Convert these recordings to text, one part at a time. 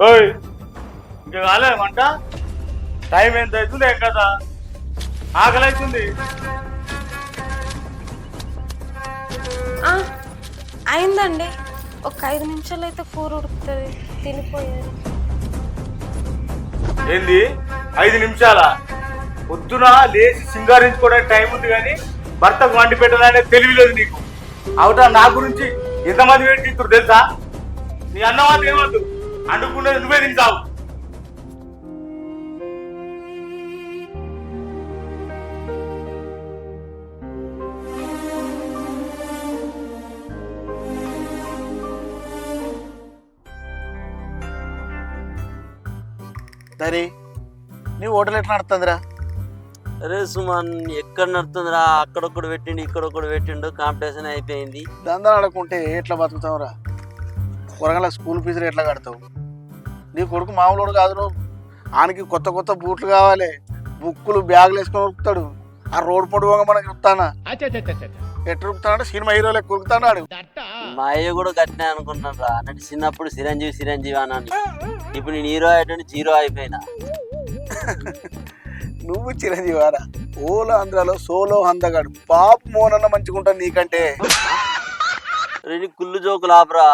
ఓయ్ ఇంకా కాలేమంట టైం ఎంత అవుతుంది ఏం కదా ఆకలి అవుతుంది ఆ, అయిందండి. ఒక ఐదు నిమిషాలు అయితే కూర ఉడుకుతుంది తినిపోయారు. ఏంది? ఐదు నిమిషాల? పొద్దున లేచి సింగారించుకోవడానికి టైం ఉంది కానీ భర్తకు వండి పెట్టాలనే తెలివిలేదు నీకు. అవుతా నా గురించి ఎంతమంది వెయిట్ చేస్తారు తెలుసా? నీ అన్నమాట ఏమద్దు అండుకున్నది నువ్వే తింటావు. దరి నీ హోటల్ ఎట్లా నడుతుందిరా అరే సుమన్ ఎక్కడ నడుతుందిరా అక్కడొక్కడు పెట్టిండు ఇక్కడొక్కడు పెట్టిండు కాంపిటీషన్ అయిపోయింది. దందా ఆడకుంటే ఎట్లా బతుకుతావురా? వరంగల్ స్కూల్ ఫీజులు ఎట్లా కడతావు? నీ కొడుకు మామూలు కాదు నువ్వు. ఆనికి కొత్త కొత్త బూట్లు కావాలి. బుక్కులు బ్యాగులు వేసుకొని ఉరుకుతాడు. ఆ రోడ్ పొడవుగా మనకి ఉరుకుతానా? ఉరుకుతాడు సినిమా హీరో లెక్క ఉరుకుతాడు మా అయ్య కూడా గట్టినే అనుకుంటాను రా. అంటే చిన్నప్పుడు చిరంజీవి చిరంజీవి అన్నాను ఇప్పుడు నేను హీరో అయ్యేటంటే జీరో అయిపోయినా. నువ్వు చిరంజీవారా ఓలో ఆంధ్రాలో సోలో అందగాడు పాప మోనన్న మంచిగుంటాను నీకంటే. రెండు కుళ్ళు జోకులు ఆపరా.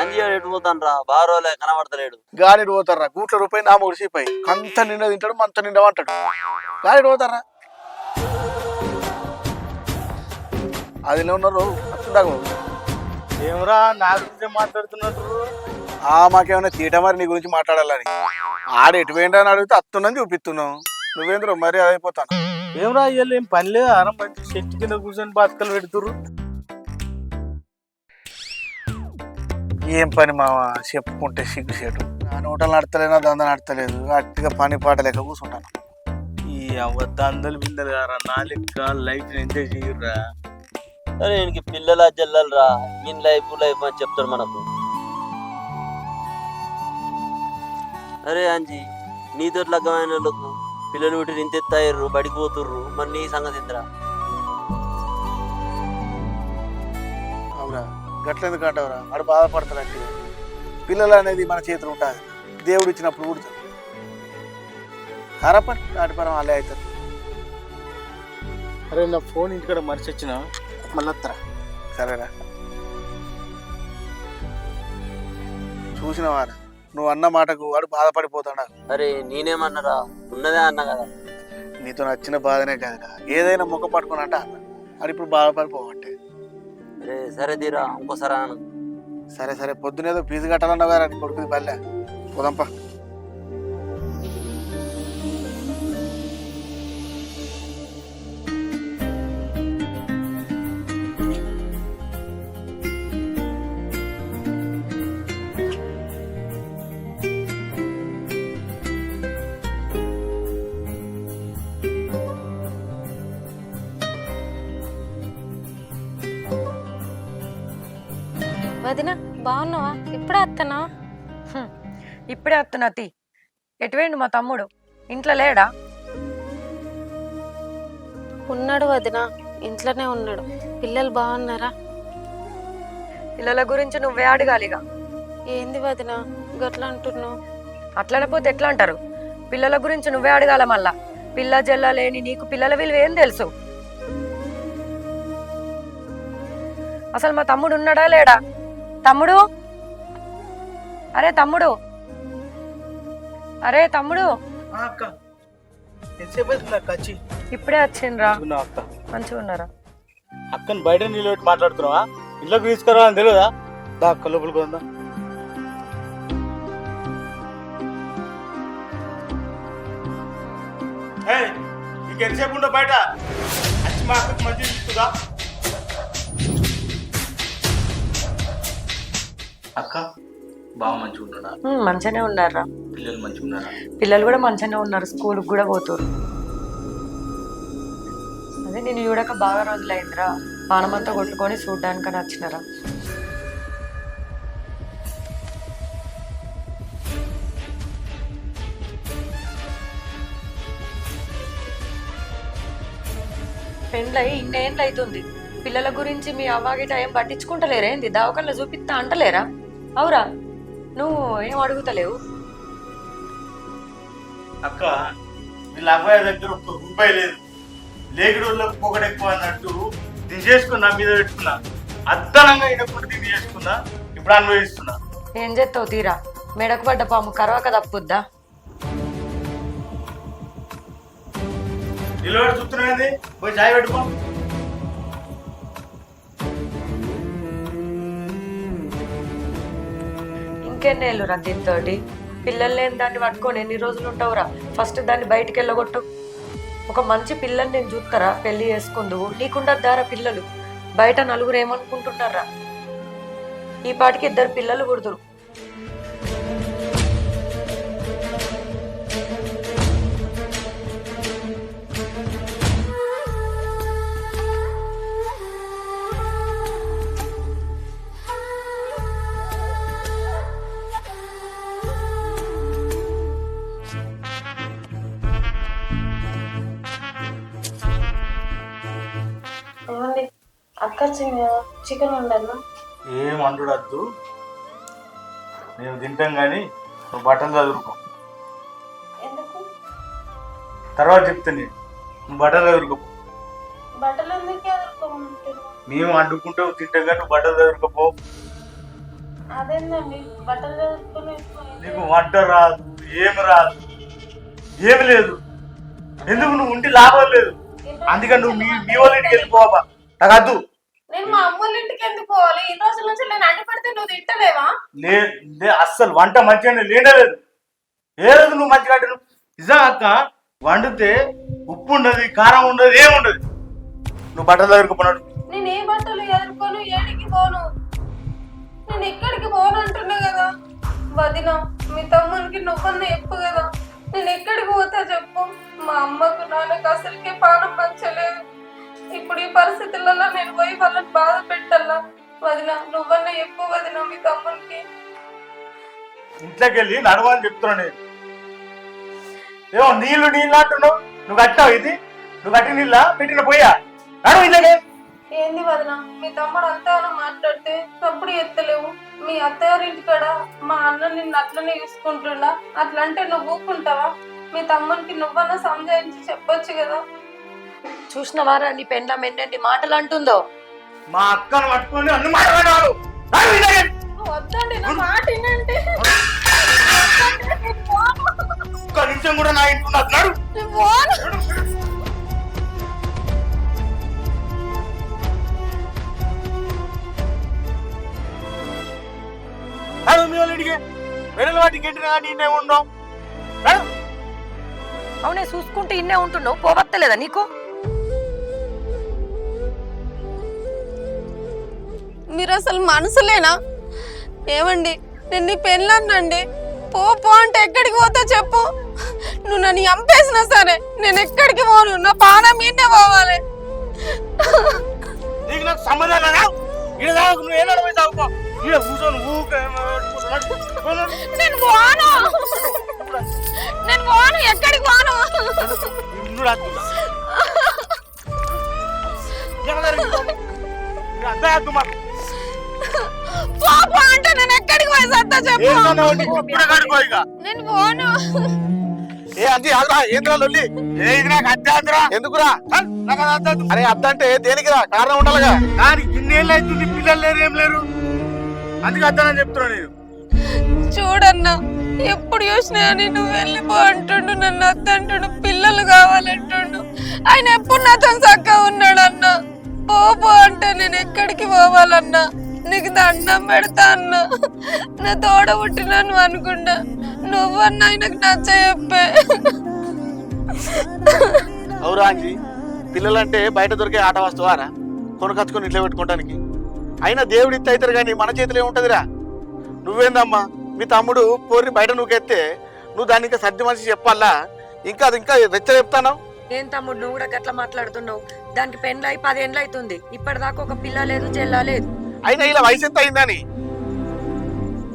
అంజీ ఎటు పోతాను రా బారోలే కనబడతలేడు. గాలి పోతారా గూట్ల రూపాయి నా ముడిసిపోయి కంత నిండా తింటాడు మంత నిండా అంటాడు గాలి పోతారా అది ఉన్నారు? అత్తుందాక ఏమరా నా గురించి మాట్లాడుతున్నట్టు. ఆ మాకేమైనా తీట మరి నీ గురించి మాట్లాడాలని. ఆడ ఎటు పోయిండ్రా అని అడిగితే అత్తున్నది చూపిస్తున్నావు నువ్వేంద్ర మరి అయిపోతాను ఏమరా ఇవాళ ఏం పని లేదు? ఆరం మంచి చెట్టు కింద కూర్చొని బతకలు పెడుతురు ఏం పని మామ చెప్పుకుంటే సిగ్గు సేటు నా నోటలు నడతలేనా? దంద నడతలేదు. అట్టిగా పని పాట లేక కూర్చుంటాను ఈ అవ్వ దందలు బిందలు గారా? నా లెక్క లైఫ్ ఎంజాయ్ చేయరా అరే ఈయనకి పిల్లల జల్లలు రా. ఈయన లైఫ్ లైఫ్ అని చెప్తాడు మనకు. అరే అంజీ నీతో లగ్గమైన వాళ్ళకు పిల్లలు పుట్టి ఇంత ఎత్తాయిర్రు బడికి పోతుర్రు. మరి నీ సంగతి ఇంతరా అవురా. గట్లెందుకు అంటావురా? ఆడు బాధపడతాడంటే పిల్లలు అనేది మన చేతులు ఉంటుంది. దేవుడు ఇచ్చినప్పుడు పుడుతుంది కరపని ఆటి పరం అలే అవుతుంది అరే నా ఫోన్ ఇంటికాడ మర్చి వచ్చిన మళ్ళీ వస్తారా సరేరా. చూసినవారా నువ్వు అన్న మాటకు వాడు బాధపడిపోతాడా? అరే నేనేమన్నారా? ఉన్నదే అన్నా కదా. నీతో నచ్చిన బాధనే కదరా. ఏదైనా ముఖ పట్టుకుని అంటే. అన్న అది ఇప్పుడు బాధపడిపోవంటే. అరే సరే తీరా ఇంకోసారి అను సరే సరే పొద్దునేదో ఫీజు కట్టాలన్నావు కదా కొడుకుది పల్లె. పోదాంపా. బాగున్నావా? ఇప్పుడే వస్తానా హ్మ్. ఇప్పుడే వస్తున్నా తి. ఎటువేండు మా తమ్ముడు? ఇంట్లో లేడా? ఉన్నాడు వదిన. ఇంట్లోనే ఉన్నాడు. పిల్లలు బాగున్నారా? పిల్లల గురించి నువ్వే అడగాలిగా. ఏంది వదిన? గట్లా అంటున్నావు? అట్లనపోతే ఎట్లా అంటారు? పిల్లల గురించి నువ్వే అడగాల మళ్ళా. పిల్ల జల్ల లేని నీకు పిల్లల విలువ ఏం తెలుసు? అసలు మా తమ్ముడు ఉన్నాడా లేడా? తమ్ముడు? అరే తమ్ముడు? అరే తమ్ముడు? ఇప్పుడే వచ్చిండ్రా. మంచిగా ఉన్నారా? అక్కని బయట నిలబెట్టి మాట్లాడుతున్నావా? ఇంట్లోకి తీసుకురావాలని తెలియదా దా అక్క లోపలికి ఉందా ఇంకెంతసేపు ఉండవు బయట? మా అక్కకి మంచిగా ఇస్తుందా అక్క బాగా మంచిగా ఉన్నాడా? మంచిగానే ఉన్నారా? పిల్లలు మంచిగా ఉన్నారా? పిల్లలు కూడా మంచిగానే ఉన్నారు స్కూల్కి కూడా పోతారు. అదే నేను చూడక బాగా రోజులైందిరా. పానమంతా కొట్టుకొని చూడ్డానికి వచ్చినారా? పెండ్లయి ఇన్నేళ్ళు అవుతుంది పిల్లల గురించి మీ అవ్వాగిట ఏం పట్టించుకుంటలేరేంది? దవాఖానలో చూపిస్తా అంటలేరా? అవురా నువ్వు ఏం అడుగుతలేవు? అక్క వీళ్ళ అబ్బాయి దగ్గర ఒక్క రూపాయి లేదు. లేకిడోళ్ళకు పొగడు ఎక్కువ అన్నట్టు దీన్ని చేసుకుని నా మీద పెట్టుకున్నా. అద్దనంగా ఇడకుండా దీన్ని చేసుకున్నా ఇప్పుడు అనుభవిస్తున్నా ఏం చేస్తావు తీరా? మెడకు పడ్డ పాము కరవక తప్పుద్దా? నిలబడి చూస్తున్నది పోయి చాయ్ పెట్టుకో. ఇంకెన్నేళ్ళు రా దీంతో పిల్లలు లేని దాన్ని పట్టుకొని ఎన్ని రోజులు ఉంటావురా? ఫస్ట్ దాన్ని బయటికి వెళ్ళగొట్టు. ఒక మంచి పిల్లని నేను చూస్తారా పెళ్ళి చేసుకుందువు. నీకుండద్దారా పిల్లలు? బయట నలుగురు ఏమనుకుంటున్నారా? ఈ పాటికి ఇద్దరు పిల్లలు పుడుతురు అక్క చికెన్ ఉండన్నా ఏం అండుడద్దు నేను తింటాం కానీ నువ్వు బట్టలు చదువుకో ఎందుకు? తర్వాత చెప్తా నేను. నువ్వు బట్టలు చదువుకో బట్టలు ఎందుకు మేము అండుకుంటూ తింటాం కానీ నువ్వు బట్టలు చదువుకోపో అదేందండి? బట్టలు చదువుకుని నీకు వంట రాదు ఏమి రాదు. ఏమి లేదు. ఎందుకు నువ్వు ఉండి లాభం లేదు. అందుకని నువ్వు మీ మీ వాళ్ళ ఇంటికి వెళ్ళిపోవా. నాకు నేను మా అమ్మోళ్ళ ఇంటికి ఎందుకు పోవాలి? ఈ రోజుల నుంచి నేను అండి పెడితే నువ్వు తింటలేవా లే అస్సలు వంట మంచిగానే లేనేలేదు. ఏ రోజు నువ్వు మంచిగా అంటే నిజం అక్క వండితే ఉప్పు ఉండదు కారం ఉండదు ఏముండదు నువ్వు బట్టలు దగ్గరకున్నాడు నేను ఏ బట్టలు ఎదుర్కోను ఏడికి పోను? నేను ఎక్కడికి పోను అంటున్నా కదా. వదిన మీ తమ్మునికి నువ్వన్న చెప్పు కదా. నేను ఎక్కడికి పోతా చెప్పు? మా అమ్మకు నాన్నకు అసలుకే పానం మంచలేదు ఇప్పుడు ఈ పరిస్థితులలో నేను పోయి వాళ్ళని బాధ పెట్టాలా? వదిన నువ్వన్న చెప్పు వదిన మీ తమ్మునికి? ఇంట్లోకి వెళ్ళి నడవని చెప్తున్నాను నేను. ఏమో నీళ్ళు నీళ్ళు అంటున్నావు. నువ్వు కట్టావు ఇది. నువ్వు కట్టి నీళ్ళ? పెట్టిన పోయా? నడువు ఇంట్లోకి. ఏంది వదిన మీ తమ్ముడు అంతా మాట్లాడితే తప్పుడు ఎత్తలేవు. మీ అత్తగారింటి కాడ మా అన్న నిన్ను అట్లనే చూసుకుంటుండా? అట్లా అంటే నువ్వు ఊరుకుంటావా? మీ తమ్మునికి నువ్వన్నా సంజాయించి చెప్పొచ్చు కదా? చూసినవారా నీ పెండ్లం ఎన్నెన్ని మాటలు అంటుందో మా అక్కను పట్టుకొని అన్ని. వద్దండి నా మాట వినండి. ఒక్క నిమిషం కూడా నా ఇంట్లో ఉండదు. నడు. నేను పోను. నడు మీ వాళ్ళ ఇంటికి వెడల వాటికి గెట్టినా ఉండవు అవునే చూసుకుంటే ఇన్నే ఉంటున్నావు. పోవత్తలేదా నీకు? మీరు అసలు మనసులేనా? ఏమండి నేను నీ పెళ్ళానండి పో పో అంటే ఎక్కడికి పోతా చెప్పు. నువ్వు నన్ను చంపేసినా సరే నేను ఎక్కడికి పోను. నా పానం మీదే పోవాలి. నీకు నాకు సంబంధం లేదా? ఈడ తాగు నువ్వు ఏనాడు పోయి తాగుకో ఈడ కూర్చొని ఊకే నేను పోను. నేను పోను ఎక్కడికి పోను. పో పో అంటే నేను ఎక్కడికి పోయి సత్తా చెప్పు. నేను పోను. ఏ అంజీ ఆగ్రా ఏంద్రా లొల్లి? ఎందుకురా? అరే అద్ద అంటే దేనికిరా? కారణం ఉండాలిగా. దానికి ఇన్నేళ్ళు అవుతుంది పిల్లలు లేరు ఏం లేరు. అందుకే అర్థమని చెప్తున్నా నేను. చూడన్నా ఎప్పుడు చూసినా అని నువ్వు వెళ్ళిపో అంటుండు నన్ను వద్దంటుండు పిల్లలు కావాలంటుండు. ఆయన ఎప్పుడు నాతో చక్కగా ఉన్నాడు అన్న పో పో అంటే నేను ఎక్కడికి పోవాలన్నా? నీకు దండం పెడతా అన్న. నా తోడ పుట్టినాను అనుకున్నా. నువ్వన్నా ఆయనకు నచ్చ చెప్పే. అవురా అంజీ పిల్లలంటే బయట దొరికే ఆట వస్తువారా? కొనుకొచ్చుకొని ఇంట్లో పెట్టుకోవడానికి అయినా దేవుడి ఇత్త అవుతారు కానీ మన చేతిలో ఏముంటదిరా? నువ్వేందమ్మా మీ తమ్ముడు పోరిని బయట నువ్వుకెత్తే నువ్వు దాన్ని ఇంకా సర్ది మనిషి చెప్పాలా? ఇంకా అది ఇంకా రెచ్చ చెప్తాను ఏం తమ్ముడు నువ్వు కూడా గట్లా మాట్లాడుతున్నావు. దానికి పెండ్లై పదేండ్లు అవుతుంది ఇప్పటిదాకా ఒక పిల్ల లేదు చెల్ల లేదు. అయినా ఇలా వయసు ఎంత అయిందని?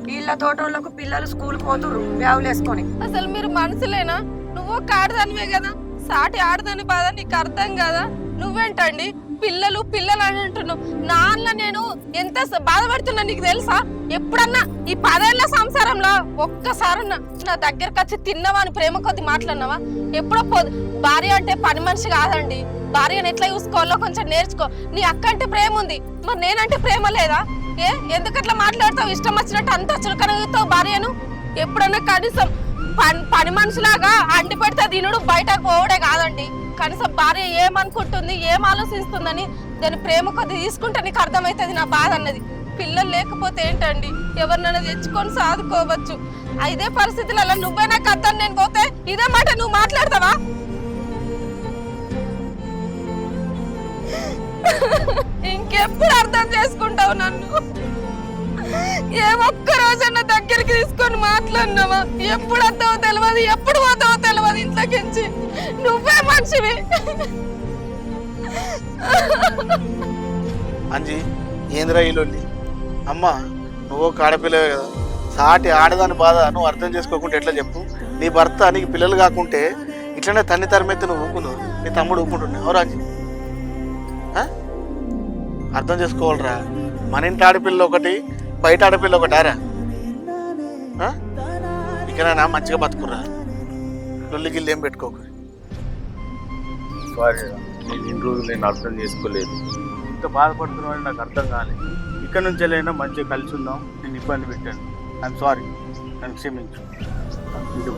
వీళ్ళ తోటోళ్ళకు పిల్లలు స్కూల్ పోతురు బ్యాగులు వేసుకొని. అసలు మీరు మనసులేనా నువ్వు ఒక ఆడదానివే కదా. సాటి ఆడదాని బాధ నీకు అర్థం కదా? నువ్వేంటండి? పిల్లలు పిల్లలు అని అంటున్నావు. నాన్న నేను ఎంత బాధపడుతున్నా నీకు తెలుసా? ఎప్పుడన్నా ఈ పదేళ్ళ సంసారంలో ఒక్కసారన్నా నా దగ్గరకు వచ్చి తిన్నావా అని ప్రేమ కొద్ది మాట్లాడినావా? ఎప్పుడో పో భార్య అంటే పని మనిషి కాదండి. భార్యను ఎట్లా చూసుకోవాలో కొంచెం నేర్చుకో. నీ అక్క అంటే ప్రేమ ఉంది. మరి నేనంటే ప్రేమ లేదా? ఏ? ఎందుకట్లా మాట్లాడతావు? ఇష్టం వచ్చినట్టు అంత చులకనగుతావు భార్యను? ఎప్పుడన్నా కనీసం పని పని మనిషిలాగా అంటిపెడితే తినుడు బయటకు పోవడం కనీసం భార్య ఏమనుకుంటుంది ఏం ఆలోచిస్తుందని దాని ప్రేమ కొద్ది తీసుకుంటే నీకు అర్థమవుతుంది నా బాధ అన్నది. పిల్లలు లేకపోతే ఏంటండి? ఎవరినైనా తెచ్చుకొని సాదుకోవచ్చు. ఇదే పరిస్థితులలో నువ్వే నాకు అర్థం నేను పోతే ఇదే మాట నువ్వు మాట్లాడతావా? ఇంకెప్పుడు అర్థం చేసుకుంటావు నన్ను? ఏ ఒక్కరోజన్న దగ్గరికి తీసుకొని మాట్లాడినావా? ఎప్పుడు వస్తావో తెలియదు ఎప్పుడు పోతావో తెలియదు ఇంట్లోకించి నువ్వే మనిషివి. అంజి ఏంద్రా ఈ అమ్మ నువ్వు కాడపిల్లవే కదా. సాటి ఆడదాని బాధ నువ్వు అర్థం చేసుకోకుంటే ఎట్లా చెప్పు? నీ భర్త నీకు పిల్లలు కాకుంటే ఇట్లనే తన్ని తరమెత్తి నువ్వు ఊపుకుందు నీ తమ్ముడు ఊపుకుంటుండే. ఎవరు అంజి? అర్థం చేసుకోవాలరా. మన ఇంటి ఆడపిల్ల ఒకటి బయట ఆడపిల్ల ఒకటారా? ఇకనైనా మంచిగా బతుకురా లొల్లి గిల్లి ఏం పెట్టుకోకు. సారీ నేను ఇన్ని రోజులు నేను అర్థం చేసుకోలేదు. ఇంత బాధపడుతున్నావు నాకు అర్థం కాలేదు ఇక్కడ నుంచి వెళ్ళైనా మంచిగా కలిసి ఉందాం నేను ఇబ్బంది పెట్టాను. ఐఎమ్ సారీ నన్ను క్షమించు. ఇది